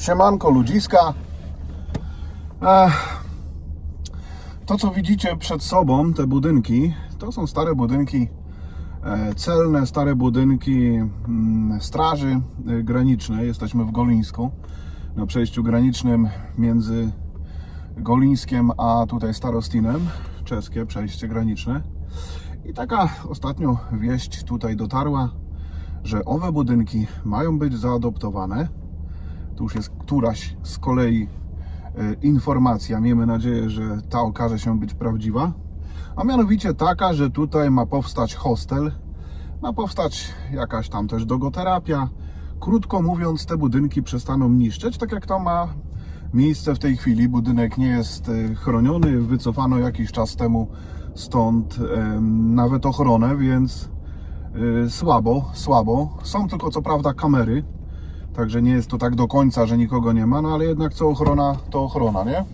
Siemanko ludziska. Ech, to co widzicie przed sobą, te budynki, to są stare budynki e, celne, stare budynki mm, straży e, granicznej. Jesteśmy w Golińsku, na przejściu granicznym między Golińskiem a tutaj Starostinem, czeskie przejście graniczne. I taka ostatnio wieść tutaj dotarła, że owe budynki mają być zaadoptowane. Tu już jest któraś z kolei e, informacja. Miejmy nadzieję, że ta okaże się być prawdziwa. A mianowicie taka, że tutaj ma powstać hostel, ma powstać jakaś tam też dogoterapia. Krótko mówiąc, te budynki przestaną niszczeć, tak jak to ma miejsce w tej chwili. Budynek nie jest e, chroniony, wycofano jakiś czas temu stąd nawet ochronę, więc y, słabo, słabo. Są tylko co prawda kamery, także nie jest to tak do końca, że nikogo nie ma, no ale jednak co ochrona, to ochrona, nie?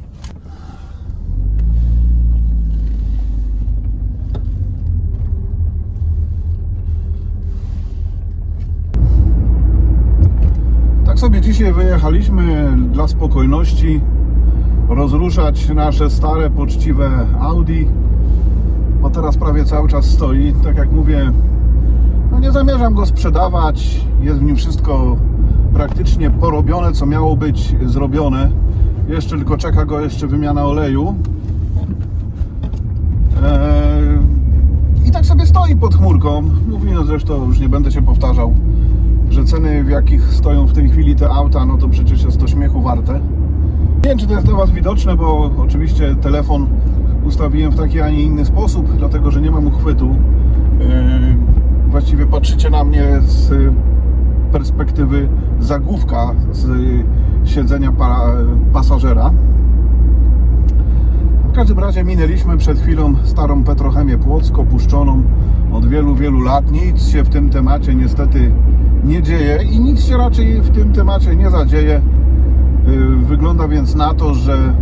Tak sobie dzisiaj wyjechaliśmy dla spokojności rozruszać nasze stare, poczciwe Audi bo teraz prawie cały czas stoi. Tak jak mówię, no nie zamierzam go sprzedawać. Jest w nim wszystko praktycznie porobione, co miało być zrobione. Jeszcze tylko czeka go jeszcze wymiana oleju. Eee, I tak sobie stoi pod chmurką. Mówiłem zresztą, już nie będę się powtarzał, że ceny w jakich stoją w tej chwili te auta, no to przecież jest to śmiechu warte. Nie wiem, czy to jest dla Was widoczne, bo oczywiście telefon ustawiłem w taki, a nie inny sposób, dlatego że nie mam uchwytu. Yy, Właściwie patrzycie na mnie z perspektywy zagłówka z siedzenia pa, pasażera. W każdym razie minęliśmy przed chwilą starą Petrochemię Płocko, puszczoną od wielu, wielu lat. Nic się w tym temacie niestety nie dzieje i nic się raczej w tym temacie nie zadzieje. Yy, Wygląda więc na to, że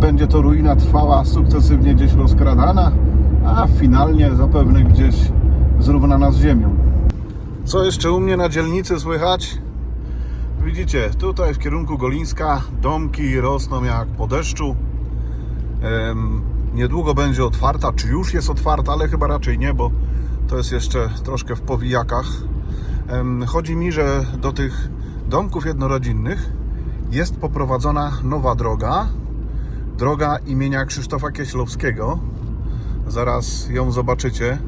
będzie to ruina trwała, sukcesywnie gdzieś rozkradana, a finalnie zapewne gdzieś zrównana z ziemią. Co jeszcze u mnie na dzielnicy słychać? Widzicie, tutaj w kierunku Golińska domki rosną jak po deszczu. Niedługo będzie otwarta, czy już jest otwarta, ale chyba raczej nie, bo to jest jeszcze troszkę w powijakach. Chodzi mi, że do tych domków jednorodzinnych jest poprowadzona nowa droga, droga imienia Krzysztofa Kieślowskiego. Zaraz ją zobaczycie.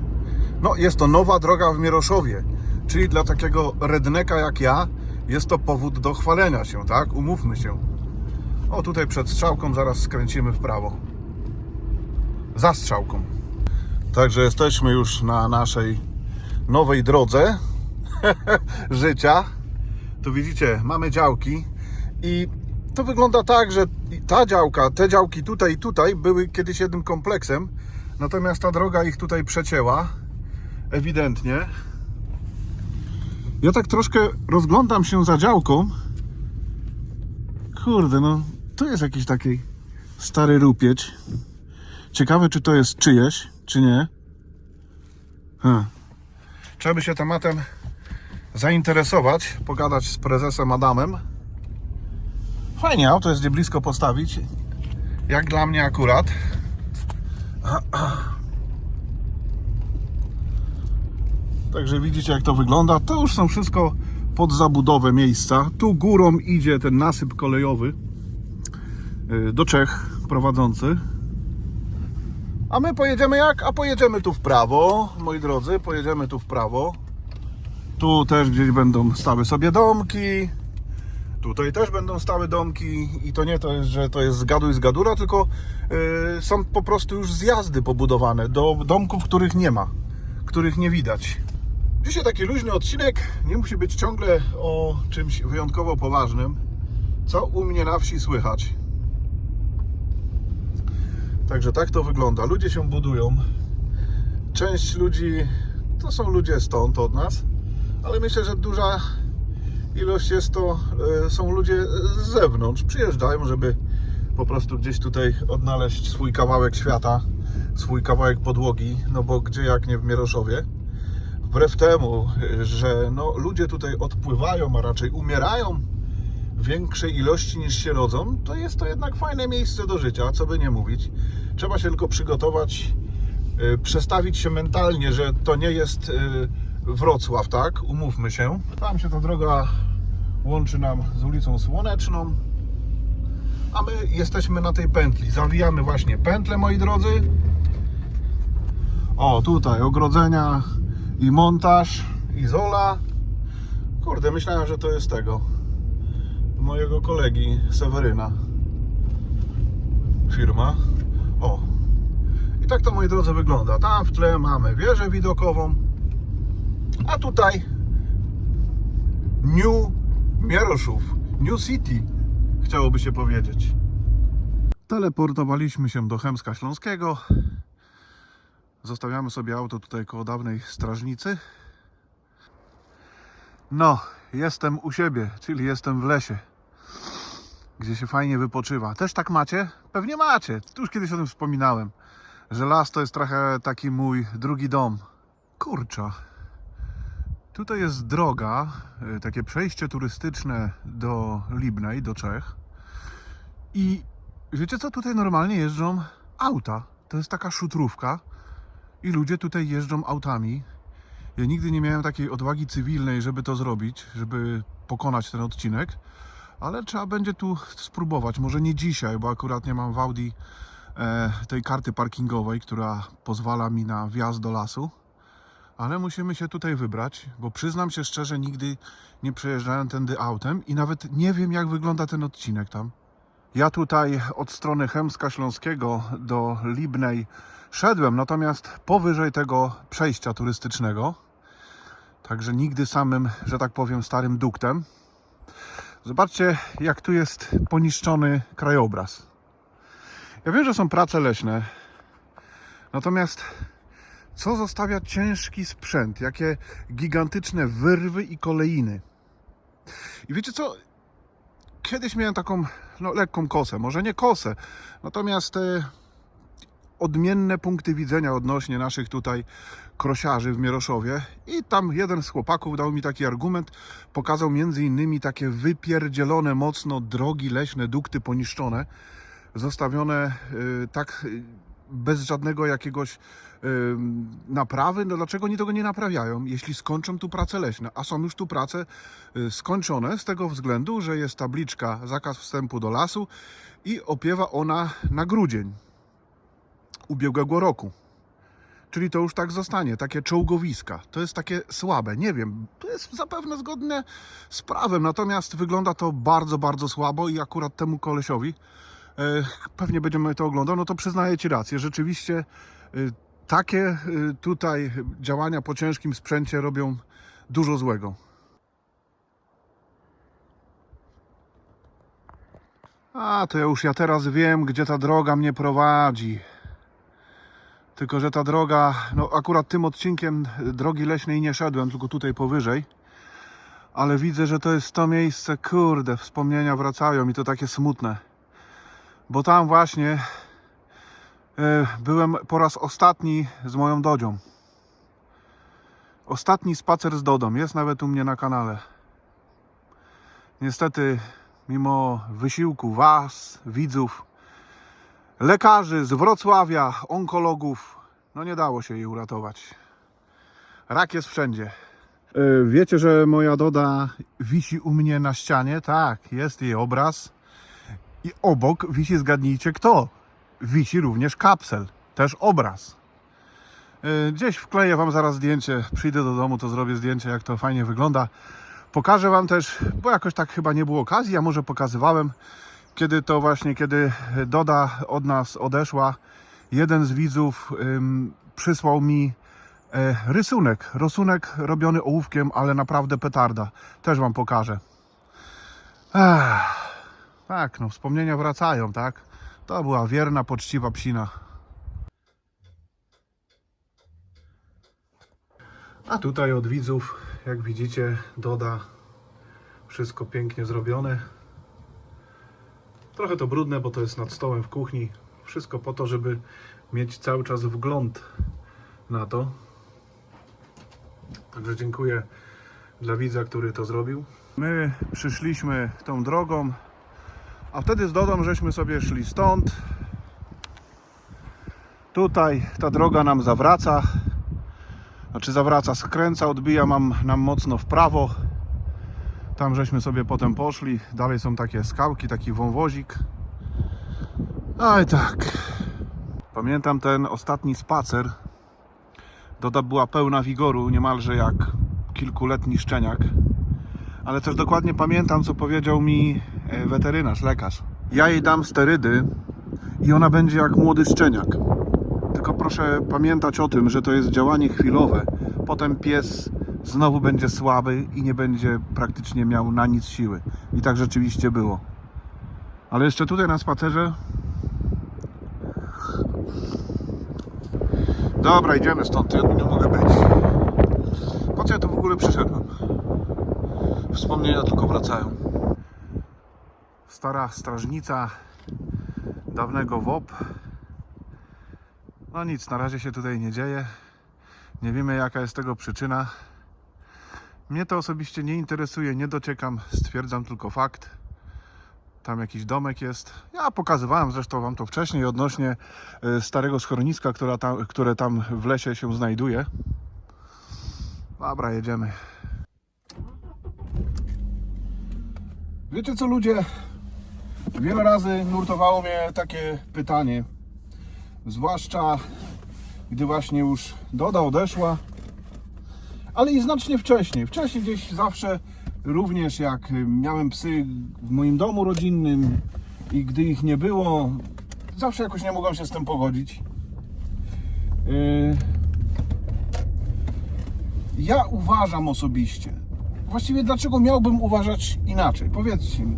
No, jest to nowa droga w Mieroszowie, czyli dla takiego redneka jak ja jest to powód do chwalenia się, tak? Umówmy się. O, tutaj przed strzałką zaraz skręcimy w prawo. Za strzałką. Także jesteśmy już na naszej nowej drodze życia. Tu widzicie, mamy działki i to wygląda tak, że ta działka, te działki tutaj i tutaj były kiedyś jednym kompleksem, natomiast ta droga ich tutaj przecięła, ewidentnie. Ja tak troszkę rozglądam się za działką. Kurde, no, tu jest jakiś taki stary rupieć. Ciekawe, czy to jest czyjeś, czy nie. Hmm. Trzeba by się tematem zainteresować, pogadać z prezesem Adamem. Fajnie, auto jest gdzie blisko postawić. Jak dla mnie akurat. Także widzicie jak to wygląda. To już są wszystko pod zabudowę miejsca. Tu górą idzie ten nasyp kolejowy y, do Czech prowadzący. A my pojedziemy jak? A pojedziemy tu w prawo, moi drodzy, pojedziemy tu w prawo. Tu też gdzieś będą stały sobie domki. Tutaj też będą stały domki i to nie to jest, że to jest zgaduj zgadura, tylko yy, są po prostu już zjazdy pobudowane do domków, których nie ma, których nie widać. Dzisiaj taki luźny odcinek, nie musi być ciągle o czymś wyjątkowo poważnym. Co u mnie na wsi słychać? Także tak to wygląda. Ludzie się budują. Część ludzi to są ludzie stąd od nas, ale myślę, że duża ilość jest to, e, są ludzie z zewnątrz. Przyjeżdżają, żeby po prostu gdzieś tutaj odnaleźć swój kawałek świata, swój kawałek podłogi, no bo gdzie jak nie w Mieroszowie. Wbrew temu, e, że no, ludzie tutaj odpływają, a raczej umierają większej ilości niż się rodzą, to jest to jednak fajne miejsce do życia, co by nie mówić. Trzeba się tylko przygotować, y, przestawić się mentalnie, że to nie jest y, Wrocław, tak? Umówmy się. Tam się ta droga łączy nam z ulicą Słoneczną, a my jesteśmy na tej pętli. Zawijamy właśnie pętlę, moi drodzy. O, tutaj ogrodzenia i montaż, izola. Kurde, myślałem, że to jest tego mojego kolegi Seweryna firma. O. I tak to moi drodzy wygląda. Tam w tle mamy wieżę widokową, a tutaj New Mieroszów, New City, chciałoby się powiedzieć. Teleportowaliśmy się do Chemska Śląskiego. Zostawiamy sobie auto tutaj koło dawnej strażnicy. No, jestem u siebie, czyli jestem w lesie, gdzie się fajnie wypoczywa. Też tak macie? Pewnie macie. Tu już kiedyś o tym wspominałem, że las to jest trochę taki mój drugi dom. Kurcza. Tutaj jest droga, y, takie przejście turystyczne do Libnej, do Czech. I wiecie co? Tutaj normalnie jeżdżą auta. To jest taka szutrówka i ludzie tutaj jeżdżą autami. Ja nigdy nie miałem takiej odwagi cywilnej, żeby to zrobić, żeby pokonać ten odcinek, ale trzeba będzie tu spróbować. Może nie dzisiaj, bo akurat nie mam w Audi e, tej karty parkingowej, która pozwala mi na wjazd do lasu. Ale musimy się tutaj wybrać, bo przyznam się szczerze, nigdy nie przejeżdżałem tędy autem i nawet nie wiem, jak wygląda ten odcinek tam. Ja tutaj od strony Chemska Śląskiego do Libnej szedłem, natomiast powyżej tego przejścia turystycznego, także nigdy samym, że tak powiem, starym duktem. Zobaczcie, jak tu jest poniszczony krajobraz. Ja wiem, że są prace leśne, natomiast co zostawia ciężki sprzęt, jakie gigantyczne wyrwy i kolejny. I wiecie co? Kiedyś miałem taką no, lekką kosę, może nie kosę, natomiast e, odmienne punkty widzenia odnośnie naszych tutaj krosiarzy w Mieroszowie. I tam jeden z chłopaków dał mi taki argument, pokazał między innymi takie wypierdzielone mocno drogi leśne, dukty poniszczone, zostawione y, tak bez żadnego jakiegoś y, naprawy, no dlaczego oni tego nie naprawiają, jeśli skończą tu prace leśne, a są już tu prace y, skończone z tego względu, że jest tabliczka zakaz wstępu do lasu i opiewa ona na grudzień ubiegłego roku. Czyli to już tak zostanie, takie czołgowiska. To jest takie słabe, nie wiem, to jest zapewne zgodne z prawem, natomiast wygląda to bardzo, bardzo słabo i akurat temu kolesiowi pewnie będziemy to oglądał, no to przyznaję Ci rację, rzeczywiście e, takie e, tutaj działania po ciężkim sprzęcie robią dużo złego. A, to już ja teraz wiem, gdzie ta droga mnie prowadzi. Tylko, że ta droga, no akurat tym odcinkiem drogi leśnej nie szedłem, tylko tutaj powyżej. Ale widzę, że to jest to miejsce, kurde, wspomnienia wracają i to takie smutne. Bo tam właśnie e, byłem po raz ostatni z moją Dodzią. Ostatni spacer z Dodą, jest nawet u mnie na kanale. Niestety, mimo wysiłku Was, widzów, lekarzy z Wrocławia, onkologów, no nie dało się jej uratować. Rak jest wszędzie. E, Wiecie, że moja Doda wisi u mnie na ścianie? Tak, jest jej obraz. I obok wisi, zgadnijcie kto? Wisi również kapsel, też obraz. E, Gdzieś wkleję Wam zaraz zdjęcie. Przyjdę do domu, to zrobię zdjęcie, jak to fajnie wygląda. Pokażę Wam też, bo jakoś tak chyba nie było okazji, a może pokazywałem, kiedy to właśnie, kiedy Doda od nas odeszła, jeden z widzów ym, przysłał mi e, rysunek. Rysunek robiony ołówkiem, ale naprawdę petarda. Też Wam pokażę. Ech, tak, no wspomnienia wracają, tak? To była wierna, poczciwa psina. A tutaj od widzów, jak widzicie, Doda wszystko pięknie zrobione. Trochę to brudne, bo to jest nad stołem w kuchni. Wszystko po to, żeby mieć cały czas wgląd na to. Także dziękuję dla widza, który to zrobił. My przyszliśmy tą drogą, a wtedy z Dodą żeśmy sobie szli stąd. Tutaj ta droga nam zawraca. Znaczy zawraca, skręca, odbija mam, nam mocno w prawo. Tam żeśmy sobie potem poszli. Dalej są takie skałki, taki wąwozik. A i tak. Pamiętam ten ostatni spacer. Doda była pełna wigoru, niemalże jak kilkuletni szczeniak. Ale też dokładnie pamiętam, co powiedział mi weterynarz, lekarz. Ja jej dam sterydy i ona będzie jak młody szczeniak. Tylko proszę pamiętać o tym, że to jest działanie chwilowe. Potem pies znowu będzie słaby i nie będzie praktycznie miał na nic siły. I tak rzeczywiście było. Ale jeszcze tutaj na spacerze. Dobra, idziemy stąd. Ja tu nie mogę być. Po co ja tu w ogóle przyszedłem? Wspomnienia tylko wracają. Stara strażnica dawnego WOP. No nic, na razie się tutaj nie dzieje. Nie wiemy jaka jest tego przyczyna. Mnie to osobiście nie interesuje, nie dociekam, stwierdzam tylko fakt. Tam jakiś domek jest. Ja pokazywałem zresztą Wam to wcześniej odnośnie e, starego schroniska, która tam, które tam w lesie się znajduje. Dobra, jedziemy. Wiecie co ludzie? Wiele razy nurtowało mnie takie pytanie. Zwłaszcza gdy właśnie już Doda odeszła, ale i znacznie wcześniej. Wcześniej gdzieś zawsze również jak miałem psy w moim domu rodzinnym i gdy ich nie było, zawsze jakoś nie mogłem się z tym pogodzić. Yy, Ja uważam osobiście, właściwie dlaczego miałbym uważać inaczej? Powiedzcie mi,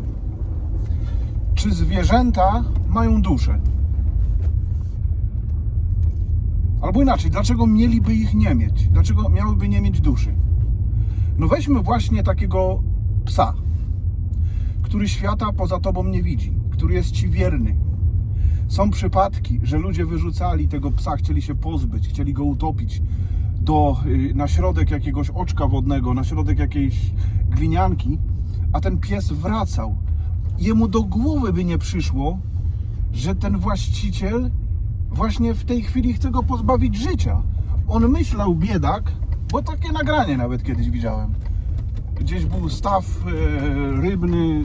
czy zwierzęta mają duszę? Albo inaczej, dlaczego mieliby ich nie mieć? Dlaczego miałyby nie mieć duszy? No weźmy właśnie takiego psa, który świata poza tobą nie widzi, który jest ci wierny. Są przypadki, że ludzie wyrzucali tego psa, chcieli się pozbyć, chcieli go utopić do, y, na środek jakiegoś oczka wodnego, na środek jakiejś glinianki, a ten pies wracał. Jemu do głowy by nie przyszło, że ten właściciel właśnie w tej chwili chce go pozbawić życia. On myślał, biedak, bo takie nagranie nawet kiedyś widziałem. Gdzieś był staw e, rybny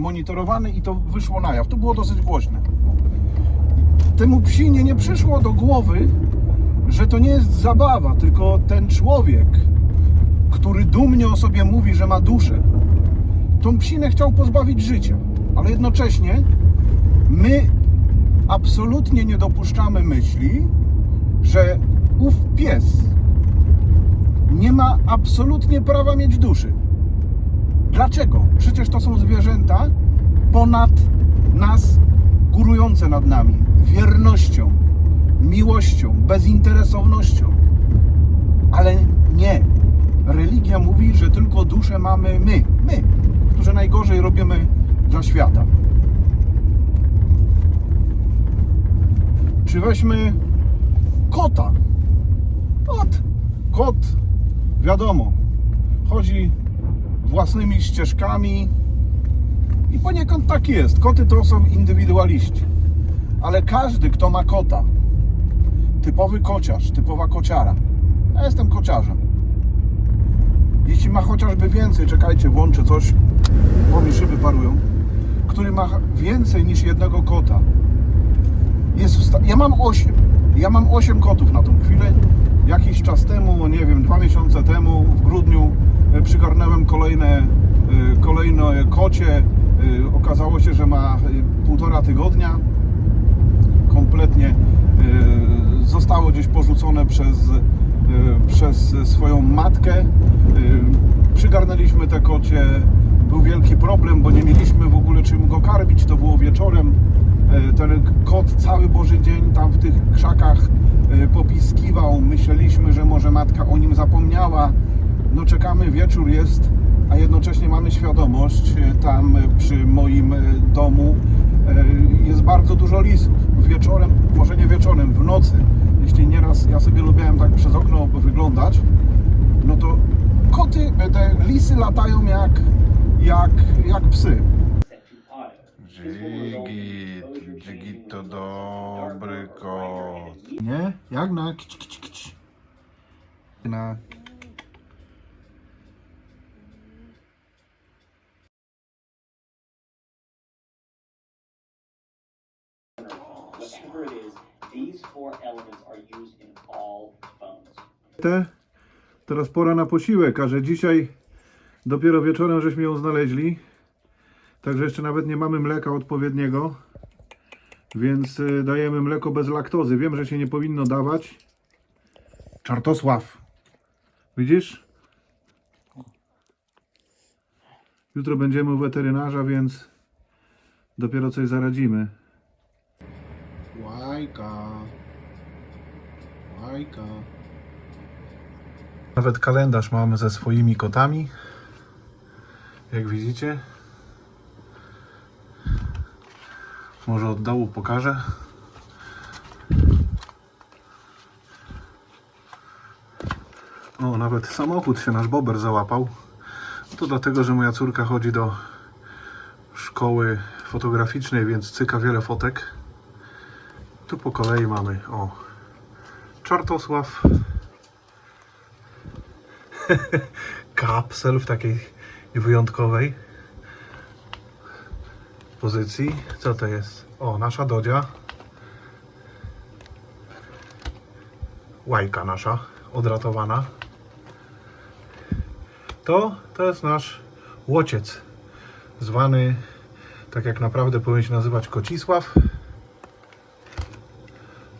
monitorowany i to wyszło na jaw. To było dosyć głośne. Temu psinie nie przyszło do głowy, że to nie jest zabawa, tylko ten człowiek, który dumnie o sobie mówi, że ma duszę, tą psinę chciał pozbawić życia. Ale jednocześnie my absolutnie nie dopuszczamy myśli, że ów pies nie ma absolutnie prawa mieć duszy. Dlaczego? Przecież to są zwierzęta ponad nas, górujące nad nami, wiernością, miłością, bezinteresownością. Ale nie. Religia mówi, że tylko duszę mamy my, my, którzy najgorzej robimy dla świata. Czy weźmy kota? Kot. Kot, wiadomo, chodzi własnymi ścieżkami i poniekąd tak jest. Koty to są indywidualiści. Ale każdy, kto ma kota, typowy kociarz, typowa kociara, ja jestem kociarzem. Jeśli ma chociażby więcej, czekajcie, włączę coś, bo mi szyby parują, który ma więcej niż jednego kota, jest Ja mam 8. Ja mam 8 kotów na tą chwilę. Jakiś czas temu, nie wiem, dwa miesiące temu, w grudniu, e, przygarnąłem kolejne, e, kolejne kocie. E, Okazało się, że ma półtora tygodnia. Kompletnie zostało gdzieś porzucone przez, przez swoją matkę. Przygarnęliśmy te kocie. Był wielki problem, bo nie mieliśmy w ogóle czym go karmić. To było wieczorem. E, Ten kot cały Boży dzień tam w tych krzakach e, popiskiwał. Myśleliśmy, że może matka o nim zapomniała. No czekamy, wieczór jest, a jednocześnie mamy świadomość, e, tam przy moim domu jest bardzo dużo lisów. Wieczorem, może nie wieczorem, w nocy, jeśli nieraz ja sobie lubiłem tak przez okno wyglądać, no to koty, te lisy latają jak jak, jak psy. in exposure to dobry kot. Nie? Jak na kić, kić, kić. Na... Te, teraz pora na posiłek, a że dzisiaj dopiero wieczorem żeśmy ją znaleźli. Także jeszcze nawet nie mamy mleka odpowiedniego. Więc y, dajemy mleko bez laktozy. Wiem, że się nie powinno dawać. Czartosław. Widzisz? Jutro będziemy u weterynarza, więc dopiero coś zaradzimy. Łajka. Łajka. Nawet kalendarz mamy ze swoimi kotami. Jak widzicie. Może od dołu pokażę. O, nawet samochód się nasz bober załapał. To dlatego, że moja córka chodzi do szkoły fotograficznej, więc cyka wiele fotek. Tu po kolei mamy, o, Czartosław, kapsel w takiej wyjątkowej pozycji. Co to jest? O, nasza Dodzia. Łajka nasza, odratowana. To, to jest nasz łociec, zwany tak jak naprawdę powinien się nazywać Kocisław.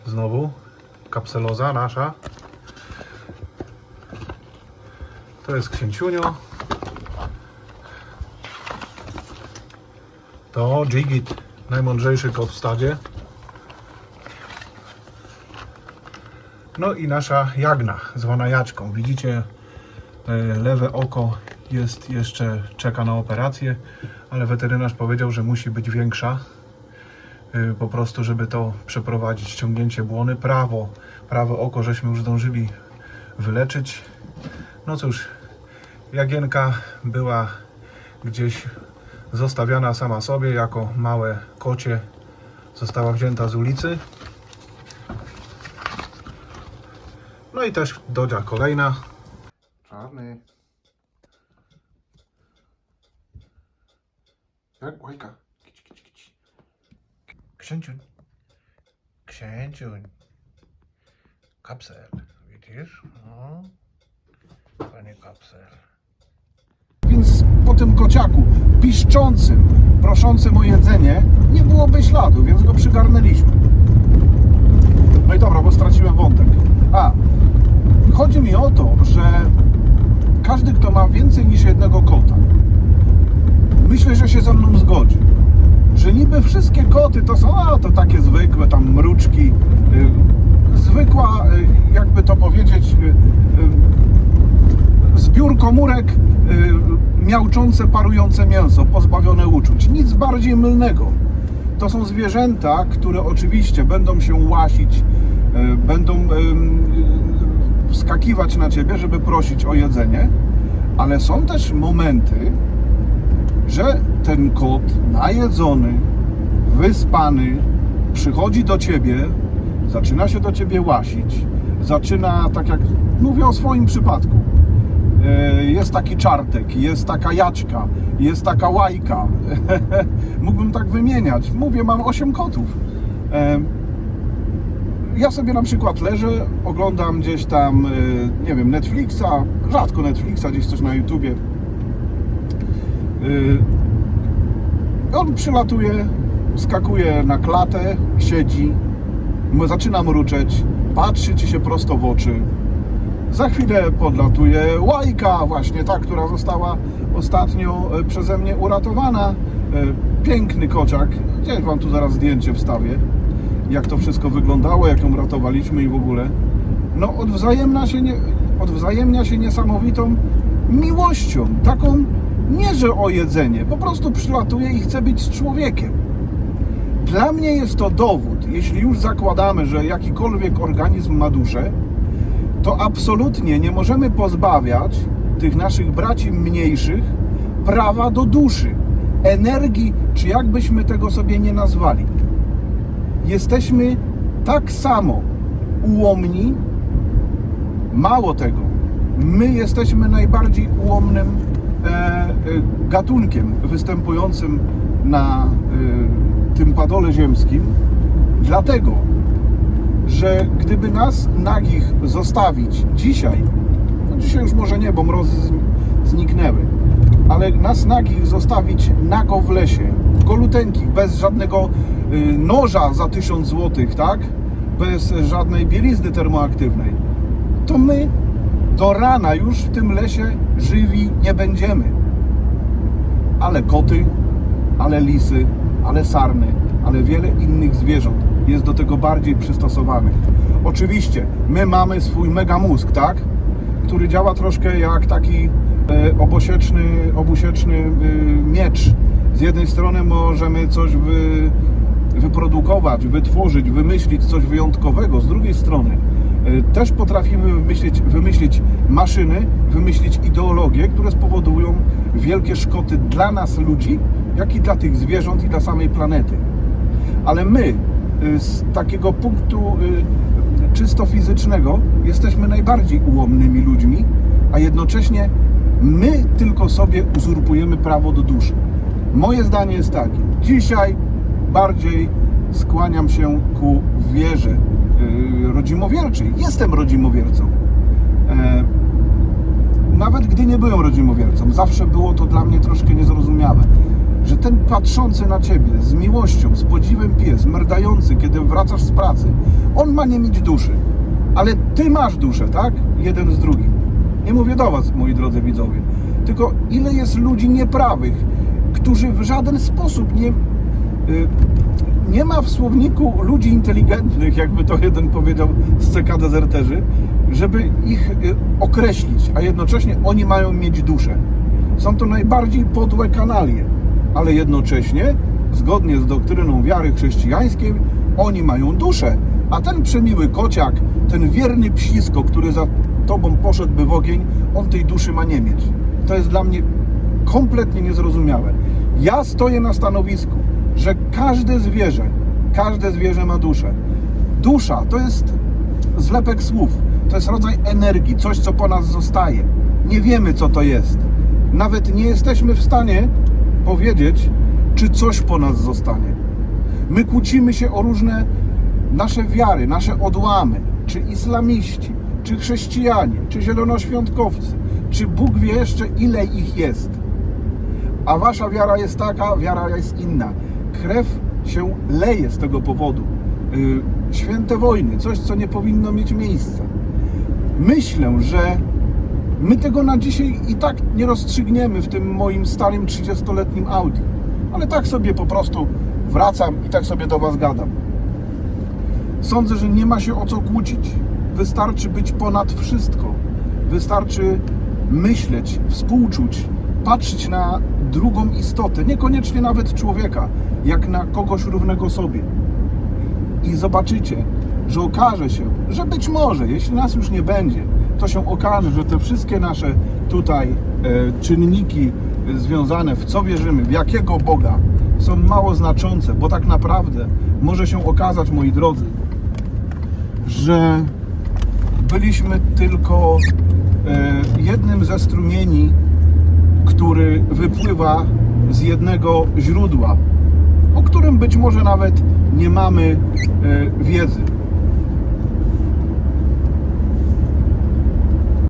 Znowu kapseloza nasza. To jest księciunio. To Jigit, najmądrzejszy kot w stadzie. No i nasza Jagna, zwana Jaczką. Widzicie, e, lewe oko jest jeszcze, czeka na operację, ale weterynarz powiedział, że musi być większa. e, Po prostu, żeby to przeprowadzić, ściągnięcie błony. Prawo, prawe oko żeśmy już zdążyli wyleczyć. No cóż, Jagienka była gdzieś zostawiona sama sobie jako małe kocie. Została wzięta z ulicy. No i też Dodzia kolejna. Czarny. Jak łajka. Kici, kici, kici. Księciuń. Księciuń. Kapsel. Widzisz? No. Panie kapsel. Więc po tym kociaku piszczącym, proszącym o jedzenie nie byłoby śladu, więc go przygarnęliśmy. No i dobra, bo straciłem wątek. A, chodzi mi o to, że każdy, kto ma więcej niż jednego kota, myślę, że się ze mną zgodzi, że niby wszystkie koty to są, a to takie zwykłe tam mruczki, y, zwykła, y, jakby to powiedzieć, y, y, zbiór komórek y, miałczące, parujące mięso, pozbawione uczuć. Nic bardziej mylnego. To są zwierzęta, które oczywiście będą się łasić, y, będą wskakiwać na ciebie, żeby prosić o jedzenie, ale są też momenty, że ten kot najedzony, wyspany przychodzi do ciebie, zaczyna się do ciebie łasić, zaczyna, tak jak mówię o swoim przypadku, e, jest taki czartek, jest taka jaczka, jest taka łajka. Mógłbym tak wymieniać. Mówię, mam 8 kotów. E, Ja sobie na przykład leżę, oglądam gdzieś tam, e, nie wiem, Netflixa, rzadko Netflixa, gdzieś coś na YouTubie. E, On przylatuje, skakuje na klatę, siedzi, zaczyna mruczeć, patrzy ci się prosto w oczy. Za chwilę podlatuje łajka, właśnie ta, która została ostatnio e, przeze mnie uratowana. E, Piękny kociak. Gdzieś wam tu zaraz zdjęcie wstawię, jak to wszystko wyglądało, jak ją ratowaliśmy i w ogóle. No, odwzajemnia się, nie, odwzajemnia się niesamowitą miłością. Taką nie, że o jedzenie, po prostu przylatuje i chce być z człowiekiem. Dla mnie jest to dowód, jeśli już zakładamy, że jakikolwiek organizm ma duszę, to absolutnie nie możemy pozbawiać tych naszych braci mniejszych prawa do duszy, energii, czy jakbyśmy tego sobie nie nazwali. Jesteśmy tak samo ułomni, mało tego, my jesteśmy najbardziej ułomnym e, e, gatunkiem występującym na e, tym padole ziemskim, dlatego, że gdyby nas nagich zostawić dzisiaj, no dzisiaj już może nie, bo mrozy zniknęły, ale nas nagich zostawić nago w lesie, kolutenkich, bez żadnego y, noża za 1000 złotych, tak? Bez żadnej bielizny termoaktywnej, to my do rana już w tym lesie żywi nie będziemy. Ale koty, ale lisy, ale sarny, ale wiele innych zwierząt jest do tego bardziej przystosowanych. Oczywiście, my mamy swój mega mózg, tak? Który działa troszkę jak taki e, obosieczny, obusieczny e, miecz. Z jednej strony możemy coś wy, wyprodukować, wytworzyć, wymyślić coś wyjątkowego. Z drugiej strony e, też potrafimy wymyślić, wymyślić maszyny, wymyślić ideologie, które spowodują wielkie szkody dla nas ludzi, jak i dla tych zwierząt i dla samej planety. Ale my z takiego punktu y, czysto fizycznego jesteśmy najbardziej ułomnymi ludźmi, a jednocześnie my tylko sobie uzurpujemy prawo do duszy. Moje zdanie jest takie. Dzisiaj bardziej skłaniam się ku wierze y, rodzimowierczej. Jestem rodzimowiercą. E, nawet gdy nie byłem rodzimowiercą, zawsze było to dla mnie troszkę niezrozumiałe, że ten patrzący na ciebie z miłością, z podziwem pies, merdający, kiedy wracasz z pracy, on ma nie mieć duszy, ale ty masz duszę, tak? Jeden z drugim. Nie mówię do was, moi drodzy widzowie, tylko ile jest ludzi nieprawych, którzy w żaden sposób nie, y, nie ma w słowniku ludzi inteligentnych, jakby to jeden powiedział z CK dezerterzy, żeby ich y, określić, a jednocześnie oni mają mieć duszę. Są to najbardziej podłe kanalie, ale jednocześnie, zgodnie z doktryną wiary chrześcijańskiej, oni mają duszę, a ten przemiły kociak, ten wierny psisko, który za tobą poszedłby w ogień, on tej duszy ma nie mieć. To jest dla mnie kompletnie niezrozumiałe. Ja stoję na stanowisku, że każde zwierzę, każde zwierzę ma duszę. Dusza to jest zlepek słów, to jest rodzaj energii, coś co po nas zostaje. Nie wiemy co to jest. Nawet nie jesteśmy w stanie powiedzieć, czy coś po nas zostanie. My kłócimy się o różne nasze wiary, nasze odłamy, czy islamiści, czy chrześcijanie, czy zielonoświątkowcy, czy Bóg wie jeszcze ile ich jest. A wasza wiara jest taka, wiara jest inna. Krew się leje z tego powodu. Yy, Święte wojny, coś co nie powinno mieć miejsca. Myślę, że my tego na dzisiaj i tak nie rozstrzygniemy w tym moim starym 30-letnim Audi. Ale tak sobie po prostu wracam i tak sobie do Was gadam. Sądzę, że nie ma się o co kłócić. Wystarczy być ponad wszystko. Wystarczy myśleć, współczuć, patrzeć na drugą istotę, niekoniecznie nawet człowieka, jak na kogoś równego sobie. I zobaczycie, że okaże się, że być może, jeśli nas już nie będzie, to się okaże, że te wszystkie nasze tutaj e, czynniki e, związane w co wierzymy, w jakiego Boga, są mało znaczące, bo tak naprawdę może się okazać, moi drodzy, że byliśmy tylko e, jednym ze strumieni, który wypływa z jednego źródła, o którym być może nawet nie mamy wiedzy.